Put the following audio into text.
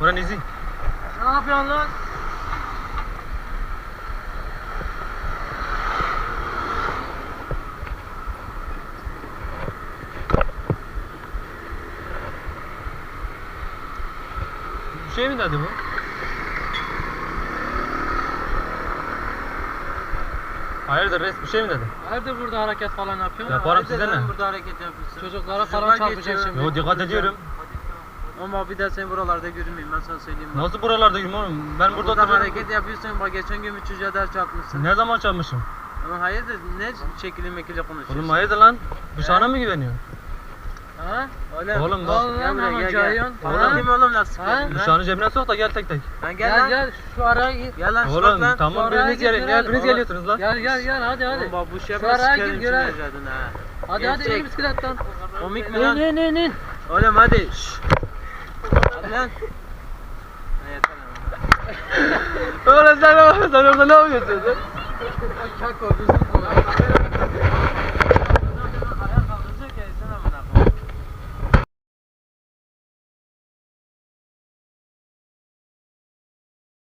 Buran izi. Ne yapıyorsun lan? Bir şey mi dedi bu? Hayırdır res bir şey mi dedi? Nerede burada hareket falan yapıyorsun? Yaparım Haydi size lan ne? Burada hareket yapıyorsun. Çocuklara Çocuklar falan çarpacak geçiyor. şimdi. Yo dikkat ediyorum. Ama bir daha seni buralarda görmeyeyim ben sana söyleyeyim. bak. Nasıl buralarda oğlum? Ben burada Burada hareket yapıyorsun bak geçen gün bir çocuğa ders çarpmışsın. Ne zaman çalmışım? Ama hayırdır ne şekilli mekili konuşuyorsun? Oğlum hayırdır lan? Bıçağına mı güveniyor? Ha? Oğlum, Oğlum, Ne bak. oldu Gel lan buraya gel gel. Oğlum. Oğlum. Kim oğlum lan? Bıçağını cebine sok da gel tek tek. Lan gel, Gel lan. gel şu araya gir. Gel lan şu Oğlum lan. tamam biriniz gel, gelin. gel. Oğlum. geliyorsunuz lan. Gel gel gel hadi hadi. Oğlum bak bu şey yapma sikerim şimdi ha. Hadi hadi Gerçek. in bisikletten. Komik mi lan? in in in. Oğlum hadi. Şşş. Lan. Oğlum sen, sen orada ne yapıyorsun? Çak o bizim bu.